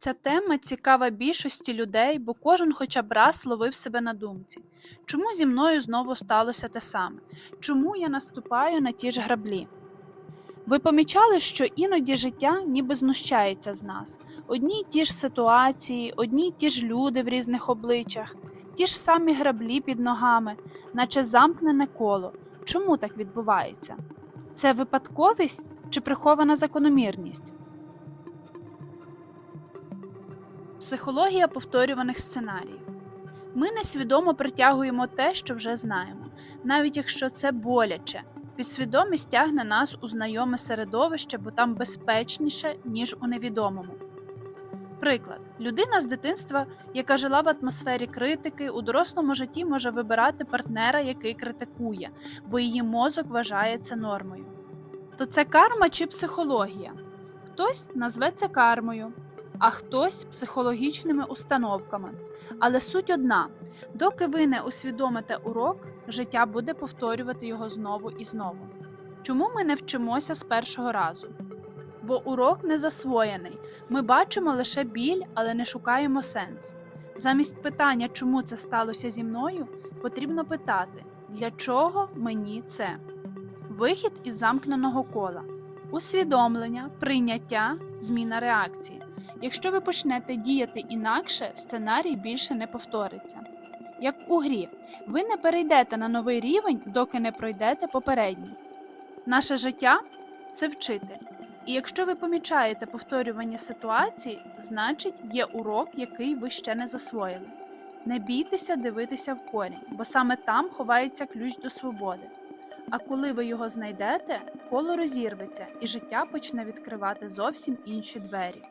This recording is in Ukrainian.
Ця тема цікава більшості людей, бо кожен хоча б раз ловив себе на думці. Чому зі мною знову сталося те саме? Чому я наступаю на ті ж граблі? Ви помічали, що іноді життя ніби знущається з нас. Одні й ті ж ситуації, одні й ті ж люди в різних обличчях, ті ж самі граблі під ногами, наче замкнене коло. Чому так відбувається? Це випадковість чи прихована закономірність? Психологія повторюваних сценаріїв. Ми несвідомо притягуємо те, що вже знаємо, навіть якщо це боляче. Підсвідомість тягне нас у знайоме середовище, бо там безпечніше, ніж у невідомому. Приклад: людина з дитинства, яка жила в атмосфері критики, у дорослому житті може вибирати партнера, який критикує, бо її мозок вважає це нормою. То це карма чи психологія? Хтось назве це кармою, а хтось психологічними установками. Але суть одна: доки ви не усвідомите урок, життя буде повторювати його знову і знову. Чому ми не вчимося з першого разу? Бо урок не засвоєний. Ми бачимо лише біль, але не шукаємо сенс. Замість питання, чому це сталося зі мною, потрібно питати, для чого мені це? Вихід із замкненого кола, усвідомлення, прийняття, зміна реакції. Якщо ви почнете діяти інакше, сценарій більше не повториться. Як у грі, ви не перейдете на новий рівень, доки не пройдете попередній. Наше життя це вчитель. І якщо ви помічаєте повторювання ситуацій, значить є урок, який ви ще не засвоїли. Не бійтеся дивитися в корінь, бо саме там ховається ключ до свободи. А коли ви його знайдете, коло розірветься і життя почне відкривати зовсім інші двері.